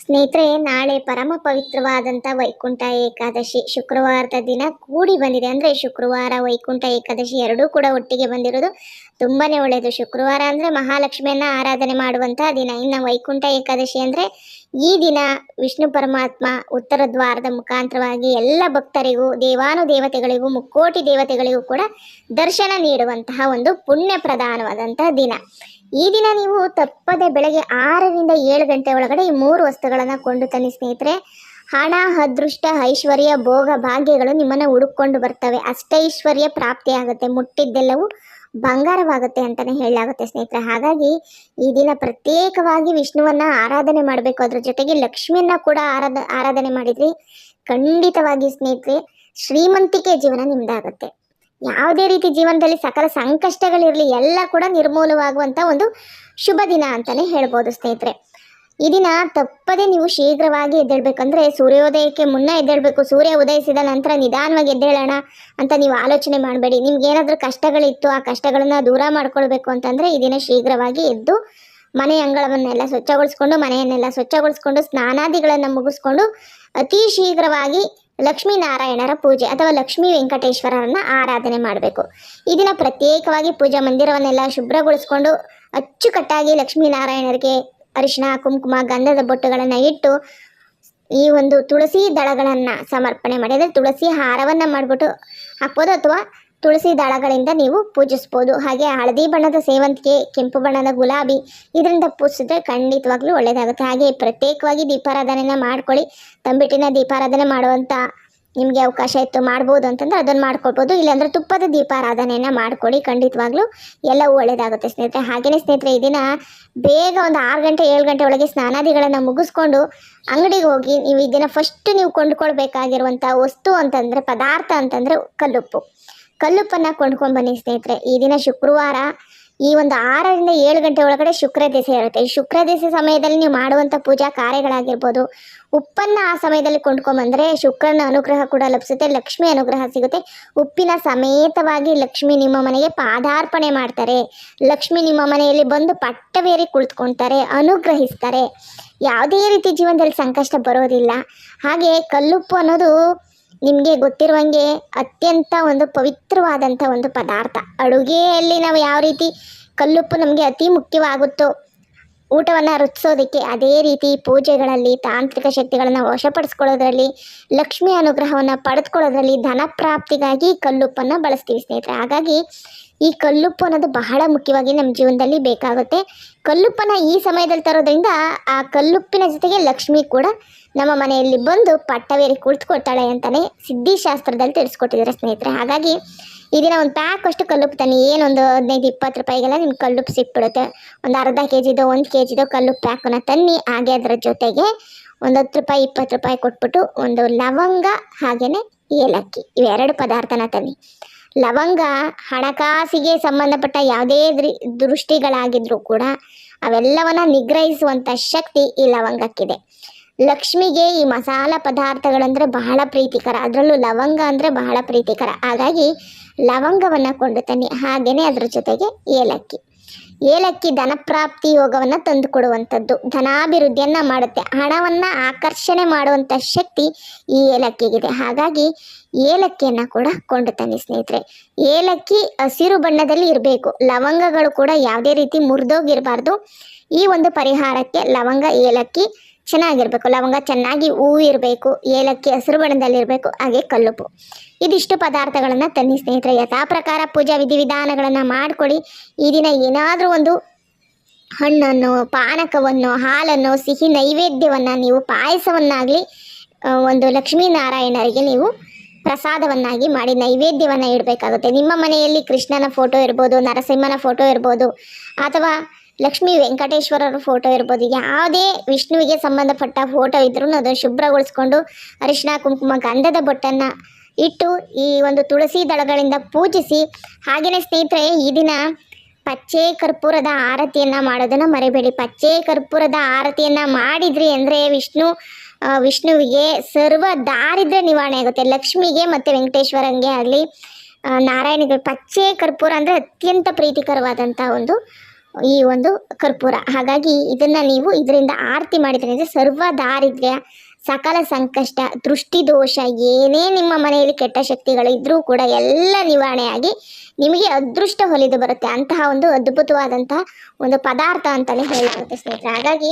ಸ್ನೇಹಿತರೆ, ನಾಳೆ ಪರಮ ಪವಿತ್ರವಾದಂಥ ವೈಕುಂಠ ಏಕಾದಶಿ ಶುಕ್ರವಾರದ ದಿನ ಕೂಡಿ ಬಂದಿದೆ. ಅಂದರೆ ಶುಕ್ರವಾರ, ವೈಕುಂಠ ಏಕಾದಶಿ ಎರಡೂ ಕೂಡ ಒಟ್ಟಿಗೆ ಬಂದಿರೋದು ತುಂಬಾನೇ ಒಳ್ಳೆಯದು ಶುಕ್ರವಾರ ಅಂದರೆ ಮಹಾಲಕ್ಷ್ಮಿಯನ್ನ ಆರಾಧನೆ ಮಾಡುವಂತಹ ದಿನ. ಇನ್ನು ವೈಕುಂಠ ಏಕಾದಶಿ ಅಂದರೆ ಈ ದಿನ ವಿಷ್ಣು ಪರಮಾತ್ಮ ಉತ್ತರ ದ್ವಾರದ ಮುಖಾಂತರವಾಗಿ ಎಲ್ಲ ಭಕ್ತರಿಗೂ ದೇವಾನು ದೇವತೆಗಳಿಗೂ ಮುಕ್ಕೋಟಿ ದೇವತೆಗಳಿಗೂ ಕೂಡ ದರ್ಶನ ನೀಡುವಂತಹ ಒಂದು ಪುಣ್ಯ ಪ್ರಧಾನವಾದಂತಹ ದಿನ. ಈ ದಿನ ನೀವು ತಪ್ಪದೆ ಬೆಳಗ್ಗೆ ಆರರಿಂದ ಏಳು ಗಂಟೆ ಒಳಗಡೆ ಈ ಮೂರು ವಸ್ತುಗಳನ್ನು ಕೊಂಡು ತನ್ನಿ ಸ್ನೇಹಿತರೆ. ಹಣ, ಅದೃಷ್ಟ, ಐಶ್ವರ್ಯ, ಭೋಗ, ಭಾಗ್ಯಗಳು ನಿಮ್ಮನ್ನು ಹುಡುಕೊಂಡು ಬರ್ತವೆ. ಅಷ್ಟೈಶ್ವರ್ಯ ಪ್ರಾಪ್ತಿ ಆಗುತ್ತೆ. ಮುಟ್ಟಿದ್ದೆಲ್ಲವೂ ಬಂಗಾರವಾಗುತ್ತೆ ಅಂತಾನೆ ಹೇಳಲಾಗುತ್ತೆ ಸ್ನೇಹಿತರೆ. ಹಾಗಾಗಿ ಈ ದಿನ ಪ್ರತ್ಯೇಕವಾಗಿ ವಿಷ್ಣುವನ್ನ ಆರಾಧನೆ ಮಾಡಬೇಕು. ಅದ್ರ ಜೊತೆಗೆ ಲಕ್ಷ್ಮಿಯನ್ನ ಕೂಡ ಆರಾಧ, ಆರಾಧನೆ ಮಾಡಿದ್ರಿ. ಖಂಡಿತವಾಗಿ ಸ್ನೇಹಿತರೆ, ಶ್ರೀಮಂತಿಕೆ ಜೀವನ ನಿಮ್ದಾಗುತ್ತೆ. ಯಾವುದೇ ರೀತಿ ಜೀವನದಲ್ಲಿ ಸಕಲ ಸಂಕಷ್ಟಗಳಿರಲಿ, ಎಲ್ಲ ಕೂಡ ನಿರ್ಮೂಲವಾಗುವಂಥ ಒಂದು ಶುಭ ದಿನ ಅಂತಲೇ ಹೇಳ್ಬೋದು ಸ್ನೇಹಿತರೆ. ಈ ದಿನ ತಪ್ಪದೆ ನೀವು ಶೀಘ್ರವಾಗಿ ಎದ್ದೇಳ್ಬೇಕಂದ್ರೆ ಸೂರ್ಯೋದಯಕ್ಕೆ ಮುನ್ನ ಎದ್ದೇಳಬೇಕು. ಸೂರ್ಯ ಉದಯಿಸಿದ ನಂತರ ನಿಧಾನವಾಗಿ ಎದ್ದೇಳೋಣ ಅಂತ ನೀವು ಆಲೋಚನೆ ಮಾಡಬೇಡಿ. ನಿಮ್ಗೆ ಏನಾದರೂ ಕಷ್ಟಗಳಿತ್ತು, ಆ ಕಷ್ಟಗಳನ್ನು ದೂರ ಮಾಡ್ಕೊಳ್ಬೇಕು ಅಂತಂದ್ರೆ ಈ ದಿನ ಶೀಘ್ರವಾಗಿ ಎದ್ದು ಮನೆ ಅಂಗಳವನ್ನೆಲ್ಲ ಸ್ವಚ್ಛಗೊಳಿಸ್ಕೊಂಡು, ಮನೆಯನ್ನೆಲ್ಲ ಸ್ವಚ್ಛಗೊಳಿಸ್ಕೊಂಡು, ಸ್ನಾನಾದಿಗಳನ್ನು ಮುಗಿಸ್ಕೊಂಡು ಅತಿ ಶೀಘ್ರವಾಗಿ ಲಕ್ಷ್ಮೀನಾರಾಯಣರ ಪೂಜೆ ಅಥವಾ ಲಕ್ಷ್ಮೀ ವೆಂಕಟೇಶ್ವರರನ್ನ ಆರಾಧನೆ ಮಾಡಬೇಕು. ಈ ದಿನ ಪ್ರತ್ಯೇಕವಾಗಿ ಪೂಜಾ ಮಂದಿರವನ್ನೆಲ್ಲ ಶುಭ್ರಗೊಳಿಸ್ಕೊಂಡು ಅಚ್ಚುಕಟ್ಟಾಗಿ ಲಕ್ಷ್ಮೀನಾರಾಯಣರಿಗೆ ಅರಿಶಿಣ, ಕುಂಕುಮ, ಗಂಧದ ಬೊಟ್ಟುಗಳನ್ನು ಇಟ್ಟು ಈ ಒಂದು ತುಳಸಿ ದಳಗಳನ್ನು ಸಮರ್ಪಣೆ ಮಾಡಿ ತುಳಸಿ ಹಾರವನ್ನು ಮಾಡಿಬಿಟ್ಟು ಹಾಕ್ಬೋದು ಅಥವಾ ತುಳಸಿ ದಳಗಳಿಂದ ನೀವು ಪೂಜಿಸ್ಬೋದು. ಹಾಗೆ ಹಳದಿ ಬಣ್ಣದ ಸೇವಂತಿಗೆ, ಕೆಂಪು ಬಣ್ಣದ ಗುಲಾಬಿ ಇದರಿಂದ ಪೂಜಿಸಿದ್ರೆ ಖಂಡಿತವಾಗ್ಲೂ ಒಳ್ಳೆಯದಾಗುತ್ತೆ ಹಾಗೆ ಪ್ರತ್ಯೇಕವಾಗಿ ದೀಪಾರಾಧನೆನ ಮಾಡ್ಕೊಳ್ಳಿ. ತಂಬಿಟ್ಟಿನ ದೀಪಾರಾಧನೆ ಮಾಡುವಂಥ ನಿಮಗೆ ಅವಕಾಶ ಇತ್ತು, ಮಾಡ್ಬೋದು ಅಂತಂದರೆ ಅದನ್ನು ಮಾಡ್ಕೊಳ್ಬೋದು. ಇಲ್ಲಾಂದರೆ ತುಪ್ಪದ ದೀಪಾರಾಧನೆಯನ್ನು ಮಾಡ್ಕೊಳ್ಳಿ. ಖಂಡಿತವಾಗ್ಲೂ ಎಲ್ಲವೂ ಒಳ್ಳೆಯದಾಗುತ್ತೆ ಸ್ನೇಹಿತರೆ. ಹಾಗೆಯೇ ಸ್ನೇಹಿತರೆ, ಈ ದಿನ ಬೇಗ ಒಂದು ಆರು ಗಂಟೆ, ಏಳು ಗಂಟೆ ಒಳಗೆ ಸ್ನಾನಾದಿಗಳನ್ನು ಮುಗಿಸ್ಕೊಂಡು ಅಂಗಡಿಗೆ ಹೋಗಿ ನೀವು ಈ ಫಸ್ಟ್ ನೀವು ಕೊಂಡ್ಕೊಳ್ಬೇಕಾಗಿರುವಂಥ ವಸ್ತು ಅಂತಂದರೆ, ಪದಾರ್ಥ ಅಂತಂದರೆ ಕಲ್ಲುಪ್ಪು. ಕಲ್ಲುಪ್ಪನ್ನು ಕೊಂಡ್ಕೊಂಡು ಬನ್ನಿ ಸ್ನೇಹಿತರೆ. ಈ ದಿನ ಶುಕ್ರವಾರ ಈ ಒಂದು ಆರರಿಂದ ಏಳು ಗಂಟೆ ಒಳಗಡೆ ಶುಕ್ರ ದಿಸೆ ಇರುತ್ತೆ. ಈ ಶುಕ್ರ ದಿಸೆ ಸಮಯದಲ್ಲಿ ನೀವು ಮಾಡುವಂಥ ಪೂಜಾ ಕಾರ್ಯಗಳಾಗಿರ್ಬೋದು. ಉಪ್ಪನ್ನು ಆ ಸಮಯದಲ್ಲಿ ಕೊಂಡ್ಕೊಂಬಂದರೆ ಶುಕ್ರನ ಅನುಗ್ರಹ ಕೂಡ ಲಭಿಸುತ್ತೆ, ಲಕ್ಷ್ಮಿ ಅನುಗ್ರಹ ಸಿಗುತ್ತೆ. ಉಪ್ಪಿನ ಸಮೇತವಾಗಿ ಲಕ್ಷ್ಮಿ ನಿಮ್ಮ ಮನೆಗೆ ಪಾದಾರ್ಪಣೆ ಮಾಡ್ತಾರೆ. ಲಕ್ಷ್ಮಿ ನಿಮ್ಮ ಮನೆಯಲ್ಲಿ ಬಂದು ಪಟ್ಟವೇರಿ ಕುಳಿತುಕೊಳ್ತಾರೆ ಅನುಗ್ರಹಿಸ್ತಾರೆ. ಯಾವುದೇ ರೀತಿ ಜೀವನದಲ್ಲಿ ಸಂಕಷ್ಟ ಬರೋದಿಲ್ಲ. ಹಾಗೆ ಕಲ್ಲುಪ್ಪು ಅನ್ನೋದು ನಿಮಗೆ ಗೊತ್ತಿರುವಂಗೆ ಅತ್ಯಂತ ಒಂದು ಪವಿತ್ರವಾದಂಥ ಒಂದು ಪದಾರ್ಥ. ಅಡುಗೆಯಲ್ಲಿ ನಾವು ಯಾವ ರೀತಿ ಕಲ್ಲುಪ್ಪು ನಮಗೆ ಅತಿ ಮುಖ್ಯವಾಗುತ್ತೋ, ಊಟವನ್ನು ರುಚಿಸೋದಕ್ಕೆ ಅದೇ ರೀತಿ ಪೂಜೆಗಳಲ್ಲಿ, ತಾಂತ್ರಿಕ ಶಕ್ತಿಗಳನ್ನು ವಶಪಡಿಸ್ಕೊಳ್ಳೋದ್ರಲ್ಲಿ, ಲಕ್ಷ್ಮಿ ಅನುಗ್ರಹವನ್ನು ಪಡೆದುಕೊಳ್ಳೋದ್ರಲ್ಲಿ ಧನ ಪ್ರಾಪ್ತಿಗಾಗಿ ಕಲ್ಲುಪ್ಪನ್ನು ಬಳಸ್ತೀವಿ ಸ್ನೇಹಿತರೆ. ಹಾಗಾಗಿ ಈ ಕಲ್ಲುಪ್ಪು ಅನ್ನೋದು ಬಹಳ ಮುಖ್ಯವಾಗಿ ನಮ್ಮ ಜೀವನದಲ್ಲಿ ಬೇಕಾಗುತ್ತೆ. ಕಲ್ಲುಪ್ಪನ ಈ ಸಮಯದಲ್ಲಿ ತರೋದ್ರಿಂದ ಆ ಕಲ್ಲುಪ್ಪಿನ ಜೊತೆಗೆ ಲಕ್ಷ್ಮಿ ಕೂಡ ನಮ್ಮ ಮನೆಯಲ್ಲಿ ಬಂದು ಪಟ್ಟವೇರಿ ಕುಳಿತುಕೊಳ್ತಾಳೆ ಅಂತಲೇ ಸಿದ್ಧಿಶಾಸ್ತ್ರದಲ್ಲಿ ತಿಳಿಸ್ಕೊಟ್ಟಿದ್ದಾರೆ ಸ್ನೇಹಿತರೆ. ಹಾಗಾಗಿ ಈ ದಿನ ಒಂದು ಪ್ಯಾಕ್ ಅಷ್ಟು ಕಲ್ಲುಪ್ಪು ತನ್ನಿ. ಏನೊಂದು ಹದಿನೈದು, ಇಪ್ಪತ್ತು ರೂಪಾಯಿಗೆಲ್ಲ ನಿಮ್ಗೆ ಕಲ್ಲುಪ್ಪು ಸಿಕ್ಬಿಡುತ್ತೆ. ಒಂದು ಅರ್ಧ ಕೆ ಜಿದೋ ಒಂದು ಕೆ ಜಿದೋ ಕಲ್ಲುಪ್ಪು ಪ್ಯಾಕನ್ನು ತನ್ನಿ. ಹಾಗೆ ಅದರ ಜೊತೆಗೆ ಒಂದು ಹತ್ತು ರೂಪಾಯಿ, ಇಪ್ಪತ್ತು ರೂಪಾಯಿ ಕೊಟ್ಬಿಟ್ಟು ಒಂದು ಲವಂಗ ಹಾಗೆಯೇ ಏಲಕ್ಕಿ. ಇವೆರಡು ಪದಾರ್ಥನ ತನ್ನಿ. ಲವಂಗ, ಹಣಕಾಸಿಗೆ ಸಂಬಂಧಪಟ್ಟ ಯಾವುದೇ ದೃಷ್ಟಿಗಳಾಗಿದ್ರೂ ಕೂಡ ಅವೆಲ್ಲವನ್ನ ನಿಗ್ರಹಿಸುವಂಥ ಶಕ್ತಿ ಈ ಲವಂಗಕ್ಕಿದೆ. ಲಕ್ಷ್ಮಿಗೆ ಈ ಮಸಾಲ ಪದಾರ್ಥಗಳಂದ್ರೆ ಬಹಳ ಪ್ರೀತಿಕರ. ಅದರಲ್ಲೂ ಲವಂಗ ಅಂದರೆ ಬಹಳ ಪ್ರೀತಿಕರ. ಹಾಗಾಗಿ ಲವಂಗವನ್ನು ಕೊಂಡು ತನ್ನಿ. ಹಾಗೆಯೇ ಅದ್ರ ಜೊತೆಗೆ ಏಲಕ್ಕಿ. ಏಲಕ್ಕಿ ಧನಪ್ರಾಪ್ತಿ ಯೋಗವನ್ನು ತಂದುಕೊಡುವಂಥದ್ದು. ಧನಾಭಿವೃದ್ಧಿಯನ್ನು ಮಾಡುತ್ತೆ. ಹಣವನ್ನು ಆಕರ್ಷಣೆ ಮಾಡುವಂಥ ಶಕ್ತಿ ಈ ಏಲಕ್ಕಿಗಿದೆ. ಹಾಗಾಗಿ ಏಲಕ್ಕಿಯನ್ನು ಕೂಡ ಕೊಂಡು ತನ್ನಿ ಸ್ನೇಹಿತರೆ. ಏಲಕ್ಕಿ ಹಸಿರು ಬಣ್ಣದಲ್ಲಿ ಇರಬೇಕು. ಲವಂಗಗಳು ಕೂಡ ಯಾವುದೇ ರೀತಿ ಮುರಿದೋಗಿರಬಾರ್ದು. ಈ ಒಂದು ಪರಿಹಾರಕ್ಕೆ ಲವಂಗ ಏಲಕ್ಕಿ ಚೆನ್ನಾಗಿರ್ಬೇಕು, ಲವಂಗ ಚೆನ್ನಾಗಿ ಹೂವು ಏಲಕ್ಕಿ ಹಸಿರು ಬಣ್ಣದಲ್ಲಿರಬೇಕು, ಹಾಗೆ ಕಲ್ಲುಪ್ಪು. ಇದಿಷ್ಟು ಪದಾರ್ಥಗಳನ್ನು ತನ್ನಿ ಸ್ನೇಹಿತರೆ ಯಥಾ ಪ್ರಕಾರ ಪೂಜಾ ವಿಧಿವಿಧಾನಗಳನ್ನು ಮಾಡಿಕೊಡಿ. ಈ ದಿನ ಏನಾದರೂ ಒಂದು ಹಣ್ಣನ್ನು, ಪಾನಕವನ್ನು, ಹಾಲನ್ನು, ಸಿಹಿ ನೈವೇದ್ಯವನ್ನು ನೀವು ಪಾಯಸವನ್ನಾಗಲಿ ಒಂದು ಲಕ್ಷ್ಮೀನಾರಾಯಣರಿಗೆ ನೀವು ಪ್ರಸಾದವನ್ನಾಗಿ ಮಾಡಿ ನೈವೇದ್ಯವನ್ನು ಇಡಬೇಕಾಗುತ್ತೆ. ನಿಮ್ಮ ಮನೆಯಲ್ಲಿ ಕೃಷ್ಣನ ಫೋಟೋ ಇರ್ಬೋದು, ನರಸಿಂಹನ ಫೋಟೋ ಇರ್ಬೋದು, ಅಥವಾ ಲಕ್ಷ್ಮೀ ವೆಂಕಟೇಶ್ವರರ ಫೋಟೋ ಇರ್ಬೋದು. ಯಾವುದೇ ವಿಷ್ಣುವಿಗೆ ಸಂಬಂಧಪಟ್ಟ ಫೋಟೋ ಇದ್ರೂ ಅದನ್ನು ಶುಭ್ರಗೊಳಿಸ್ಕೊಂಡು ಅರಿಶಿನ ಕುಂಕುಮ, ಗಂಧದ ಬೊಟ್ಟನ್ನು ಇಟ್ಟು ಈ ಒಂದು ತುಳಸಿ ದಳಗಳಿಂದ ಪೂಜಿಸಿ ಹಾಗೆಯೇ ಸ್ನೇಹಿತರೆ ಈ ದಿನ ಪಚ್ಚೆ ಕರ್ಪೂರದ ಆರತಿಯನ್ನು ಮಾಡೋದನ್ನು ಮರಿಬೇಡಿ. ಪಚ್ಚೆ ಕರ್ಪೂರದ ಆರತಿಯನ್ನು ಮಾಡಿದ್ರಿ ಅಂದರೆ ವಿಷ್ಣು ವಿಷ್ಣುವಿಗೆ ಸರ್ವ ದಾರಿದ್ರ್ಯ ನಿವಾರಣೆ ಆಗುತ್ತೆ. ಲಕ್ಷ್ಮಿಗೆ ಮತ್ತು ವೆಂಕಟೇಶ್ವರಂಗೆ ಆಗಲಿ ನಾರಾಯಣಿಗೆ ಪಚ್ಚೆ ಕರ್ಪೂರ ಅಂದರೆ ಅತ್ಯಂತ ಪ್ರೀತಿಕರವಾದಂಥ ಒಂದು ಈ ಒಂದು ಕರ್ಪೂರ. ಹಾಗಾಗಿ ಇದನ್ನು ನೀವು ಇದರಿಂದ ಆರತಿ ಮಾಡಿದ್ರೆ ಸರ್ವ ದಾರಿದ್ರ್ಯ ಸಕಲ ಸಂಕಷ್ಟ, ದೃಷ್ಟಿ ದೋಷ, ಏನೇ ನಿಮ್ಮ ಮನೆಯಲ್ಲಿ ಕೆಟ್ಟ ಶಕ್ತಿಗಳು ಇದ್ದರೂ ಕೂಡ ಎಲ್ಲ ನಿವಾರಣೆಯಾಗಿ ನಿಮಗೆ ಅದೃಷ್ಟ ಹೊಲಿದು ಬರುತ್ತೆ. ಅಂತಹ ಒಂದು ಅದ್ಭುತವಾದಂತಹ ಒಂದು ಪದಾರ್ಥ ಅಂತಲೇ ಹೇಳಲಾಗುತ್ತೆ ಸ್ನೇಹಿತರೆ. ಹಾಗಾಗಿ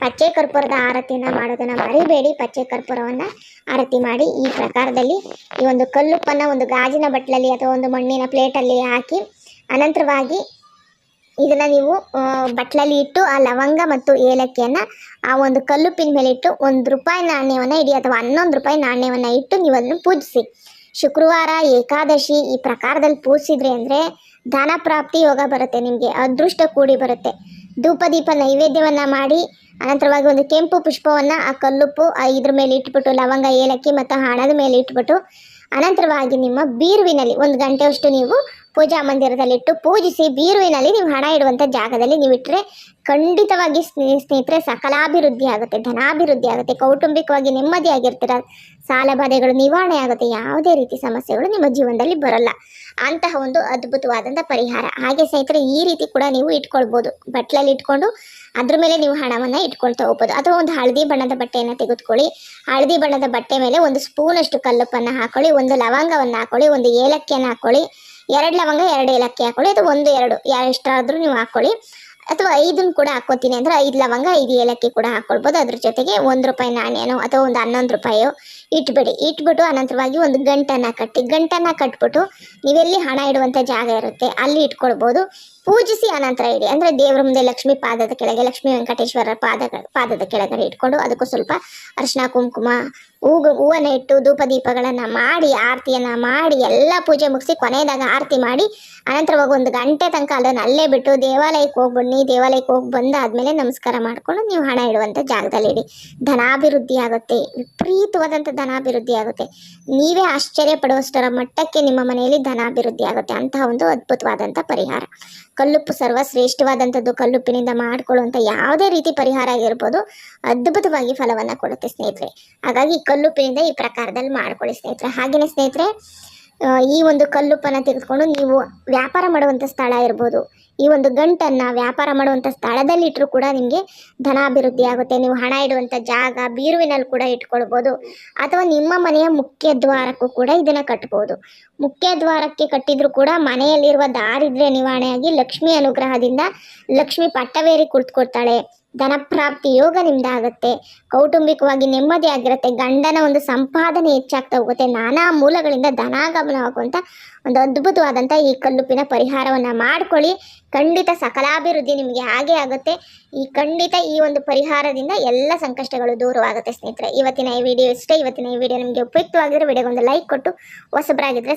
ಪಚ್ಚೆ ಕರ್ಪೂರದ ಆರತಿಯನ್ನು ಮಾಡೋದನ್ನು ಮರಿಬೇಡಿ. ಪಚ್ಚೆ ಕರ್ಪೂರವನ್ನು ಆರತಿ ಮಾಡಿ ಈ ಪ್ರಕಾರದಲ್ಲಿ ಈ ಒಂದು ಕಲ್ಲುಪ್ಪನ್ನು ಒಂದು ಗಾಜಿನ ಬಟ್ಲಲ್ಲಿ ಅಥವಾ ಒಂದು ಮಣ್ಣಿನ ಪ್ಲೇಟಲ್ಲಿ ಹಾಕಿ ಅನಂತರವಾಗಿ ಇದನ್ನ ನೀವು ಬಟ್ಲಲ್ಲಿ ಇಟ್ಟು ಆ ಲವಂಗ ಮತ್ತು ಏಲಕ್ಕಿಯನ್ನು ಆ ಒಂದು ಕಲ್ಲುಪ್ಪಿನ ಮೇಲೆ ಇಟ್ಟು ಒಂದು ರೂಪಾಯಿ ನಾಣ್ಯವನ್ನು ಇಡಿ ಅಥವಾ ಹನ್ನೊಂದು ರೂಪಾಯಿ ನಾಣ್ಯವನ್ನು ಇಟ್ಟು ನೀವು ಅದನ್ನು ಪೂಜಿಸಿ. ಶುಕ್ರವಾರ, ಏಕಾದಶಿ ಈ ಪ್ರಕಾರದಲ್ಲಿ ಪೂಜಿಸಿದ್ರೆ ಅಂದರೆ ದಾನ ಪ್ರಾಪ್ತಿ ಯೋಗ ಬರುತ್ತೆ, ನಿಮಗೆ ಅದೃಷ್ಟ ಕೂಡಿ ಬರುತ್ತೆ. ಧೂಪ, ದೀಪ, ನೈವೇದ್ಯವನ್ನು ಮಾಡಿ, ಅನಂತರವಾಗಿ ಒಂದು ಕೆಂಪು ಪುಷ್ಪವನ್ನು ಆ ಕಲ್ಲುಪ್ಪು, ಆ ಇದ್ರ ಮೇಲೆ ಇಟ್ಬಿಟ್ಟು ಲವಂಗ, ಏಲಕ್ಕಿ ಮತ್ತು ಹಣದ ಮೇಲೆ ಇಟ್ಬಿಟ್ಟು ಅನಂತರವಾಗಿ ನಿಮ್ಮ ಬೀರುವಿನಲ್ಲಿ ಒಂದು ಗಂಟೆಯಷ್ಟು ನೀವು ಪೂಜಾ ಮಂದಿರದಲ್ಲಿಟ್ಟು ಪೂಜಿಸಿ ಬೀರುವಿನಲ್ಲಿ ನೀವು ಹಣ ಇಡುವಂಥ ಜಾಗದಲ್ಲಿ ನೀವು ಇಟ್ಟರೆ ಖಂಡಿತವಾಗಿ ಸ್ನೇ- ಸ್ನೇಹಿತರೆ ಸಕಲಾಭಿವೃದ್ಧಿ ಆಗುತ್ತೆ, ಧನಾಭಿವೃದ್ಧಿ ಆಗುತ್ತೆ, ಕೌಟುಂಬಿಕವಾಗಿ ನೆಮ್ಮದಿಯಾಗಿರ್ತೀರ ಸಾಲ ಬಾಧೆಗಳು ನಿವಾರಣೆ ಆಗುತ್ತೆ, ಯಾವುದೇ ರೀತಿ ಸಮಸ್ಯೆಗಳು ನಿಮ್ಮ ಜೀವನದಲ್ಲಿ ಬರಲ್ಲ. ಅಂತಹ ಒಂದು ಅದ್ಭುತವಾದಂಥ ಪರಿಹಾರ. ಹಾಗೆ ಸ್ನೇಹಿತರೆ ಈ ರೀತಿ ಕೂಡ ನೀವು ಇಟ್ಕೊಳ್ಬೋದು. ಬಟ್ಲಲ್ಲಿ ಇಟ್ಕೊಂಡು ಅದ್ರ ಮೇಲೆ ನೀವು ಹಣವನ್ನು ಇಟ್ಕೊಳ್ತಾ ಹೋಗ್ಬೋದು. ಅಥವಾ ಒಂದು ಹಳದಿ ಬಣ್ಣದ ಬಟ್ಟೆಯನ್ನು ತೆಗೆದುಕೊಳ್ಳಿ. ಹಳದಿ ಬಣ್ಣದ ಬಟ್ಟೆ ಮೇಲೆ ಒಂದು ಸ್ಪೂನಷ್ಟು ಕಲ್ಲುಪ್ಪನ್ನು ಹಾಕೊಳ್ಳಿ, ಒಂದು ಲವಂಗವನ್ನು ಹಾಕೊಳ್ಳಿ, ಒಂದು ಏಲಕ್ಕಿಯನ್ನು ಹಾಕೊಳ್ಳಿ. ಎರಡು ಲವಂಗ, ಎರಡು ಏಲಕ್ಕಿ ಹಾಕೊಳ್ಳಿ ಅಥವಾ ಒಂದು, ಎರಡು. ಯಾ- ಎಷ್ಟಾದ್ರೂ ನೀವು ಹಾಕೊಳ್ಳಿ. ಅಥವಾ ಐದನ್ನು ಕೂಡ ಹಾಕೋತೀನಿ ಅಂದರೆ ಐದು ಲವಂಗ, ಐದು ಏಲಕ್ಕಿ ಕೂಡ ಹಾಕ್ಕೊಳ್ಬೋದು. ಅದ್ರ ಜೊತೆಗೆ ಒಂದು ರೂಪಾಯಿ ನಾಣ್ಯನೋ ಅಥವಾ ಒಂದು ಹನ್ನೊಂದು ರೂಪಾಯೋ ಇಟ್ಬಿಡಿ. ಇಟ್ಬಿಟ್ಟು ಅನಂತರವಾಗಿ ಒಂದು ಗಂಟನ್ನು ಕಟ್ಟಿ, ಗಂಟನ್ನು ಕಟ್ಬಿಟ್ಟು ನೀವೆಲ್ಲಿ ಹಣ ಇಡುವಂಥ ಜಾಗ ಇರುತ್ತೆ ಅಲ್ಲಿ ಇಟ್ಕೊಳ್ಬೋದು. ಪೂಜಿಸಿ ಅನಂತರ ಇಡಿ. ಅಂದರೆ ದೇವರ ಮುಂದೆ ಲಕ್ಷ್ಮೀ ಪಾದದ ಕೆಳಗೆ, ಲಕ್ಷ್ಮೀ ವೆಂಕಟೇಶ್ವರ ಪಾದ ಪಾದದ ಕೆಳಗಡೆ ಇಟ್ಕೊಂಡು ಅದಕ್ಕೂ ಸ್ವಲ್ಪ ಅರಿಶಿನ, ಕುಂಕುಮ ಹೂ ಹೂವನ್ನು ಇಟ್ಟು ಧೂಪ ದೀಪಗಳನ್ನು ಮಾಡಿ, ಆರತಿಯನ್ನು ಮಾಡಿ, ಎಲ್ಲ ಪೂಜೆ ಮುಗಿಸಿ ಕೊನೆಯದಾಗ ಆರತಿ ಮಾಡಿ ಅನಂತರವಾಗಿ ಒಂದು ಗಂಟೆ ತನಕ ಅದನ್ನು ಅಲ್ಲೇ ಬಿಟ್ಟು ದೇವಾಲಯಕ್ಕೆ ಹೋಗ್ಬಿಡಿ ದೇವಾಲಯಕ್ಕೆ ಹೋಗಿ ಬಂದಾದಮೇಲೆ ನಮಸ್ಕಾರ ಮಾಡಿಕೊಂಡು ನೀವು ಹಣ ಇಡುವಂಥ ಜಾಗದಲ್ಲಿ ಇಡಿ ಧನಾಭಿವೃದ್ಧಿ ಆಗುತ್ತೆ. ವಿಪರೀತವಾದಂಥ ಧನಾಭಿವೃದ್ಧಿ ಆಗುತ್ತೆ ನೀವೇ ಆಶ್ಚರ್ಯ ಪಡುವಷ್ಟರ ಮಟ್ಟಕ್ಕೆ ನಿಮ್ಮ ಮನೆಯಲ್ಲಿ ಧನಾಭಿವೃದ್ಧಿ ಆಗುತ್ತೆ ಅಂತಹ ಒಂದು ಅದ್ಭುತವಾದಂಥ ಪರಿಹಾರ. ಕಲ್ಲುಪ್ಪು ಸರ್ವಶ್ರೇಷ್ಠವಾದಂಥದ್ದು ಕಲ್ಲುಪ್ಪಿನಿಂದ ಮಾಡಿಕೊಳ್ಳುವಂಥ ಯಾವುದೇ ರೀತಿ ಪರಿಹಾರ ಆಗಿರ್ಬೋದು, ಅದ್ಭುತವಾಗಿ ಫಲವನ್ನು ಕೊಡುತ್ತೆ ಸ್ನೇಹಿತರೆ. ಹಾಗಾಗಿ ಕಲ್ಲುಪ್ಪಿನಿಂದ ಈ ಪ್ರಕಾರದಲ್ಲಿ ಮಾಡ್ಕೊಳ್ಳಿ ಸ್ನೇಹಿತರೆ. ಹಾಗೆಯೇ ಸ್ನೇಹಿತರೆ ಈ ಒಂದು ಕಲ್ಲುಪ್ಪನ್ನು ತೆಗೆದುಕೊಂಡು ನೀವು ವ್ಯಾಪಾರ ಮಾಡುವಂಥ ಸ್ಥಳ ಇರ್ಬೋದು ಈ ಒಂದು ಗಂಟನ್ನು ವ್ಯಾಪಾರ ಮಾಡುವಂಥ ಸ್ಥಳದಲ್ಲಿ ಇಟ್ಟರು ಕೂಡ ನಿಮಗೆ ಧನಾಭಿವೃದ್ಧಿ ಆಗುತ್ತೆ. ನೀವು ಹಣ ಇಡುವಂಥ ಜಾಗ, ಬೀರುವಿನಲ್ಲಿ ಕೂಡ ಇಟ್ಕೊಳ್ಬೋದು. ಅಥವಾ ನಿಮ್ಮ ಮನೆಯ ಮುಖ್ಯ ದ್ವಾರಕ್ಕೂ ಕೂಡ ಇದನ್ನು ಕಟ್ಬೋದು. ಮುಖ್ಯ ದ್ವಾರಕ್ಕೆ ಕಟ್ಟಿದ್ರು ಕೂಡ ಮನೆಯಲ್ಲಿರುವ ದಾರಿದ್ರೆ ನಿವಾರಣೆಯಾಗಿ ಲಕ್ಷ್ಮಿ ಅನುಗ್ರಹದಿಂದ ಲಕ್ಷ್ಮಿ ಪಟ್ಟವೇರಿ ಕುಳಿತುಕೊಳ್ತಾಳೆ ಧನಪ್ರಾಪ್ತಿ ಯೋಗ ನಿಮ್ದಾಗತ್ತೆ. ಕೌಟುಂಬಿಕವಾಗಿ ನೆಮ್ಮದಿ ಆಗಿರುತ್ತೆ. ಗಂಡನ ಒಂದು ಸಂಪಾದನೆ ಹೆಚ್ಚಾಗ್ತಾ ಹೋಗುತ್ತೆ. ನಾನಾ ಮೂಲಗಳಿಂದ ಧನಾಗಮನವಾಗುವಂಥ ಒಂದು ಅದ್ಭುತವಾದಂಥ ಈ ಕಲ್ಲುಪಿನ ಪರಿಹಾರವನ್ನ ಮಾಡ್ಕೊಳ್ಳಿ. ಖಂಡಿತ ಸಕಲಾಭಿವೃದ್ಧಿ ನಿಮಗೆ ಹಾಗೆ ಆಗುತ್ತೆ. ಈ ಖಂಡಿತ ಈ ಒಂದು ಪರಿಹಾರದಿಂದ ಎಲ್ಲ ಸಂಕಷ್ಟಗಳು ದೂರವಾಗುತ್ತೆ ಸ್ನೇಹಿತರೆ. ಇವತ್ತಿನ ಈ ವಿಡಿಯೋ ಇಷ್ಟೇ. ಇವತ್ತಿನ ಈ ವಿಡಿಯೋ ನಿಮಗೆ ಉಪಯುಕ್ತವಾಗಿರೋ ವಿಡಿಯೋಗೊಂದು ಲೈಕ್ ಕೊಟ್ಟು ಹೊಸಬರಾಗಿದ್ದರೆ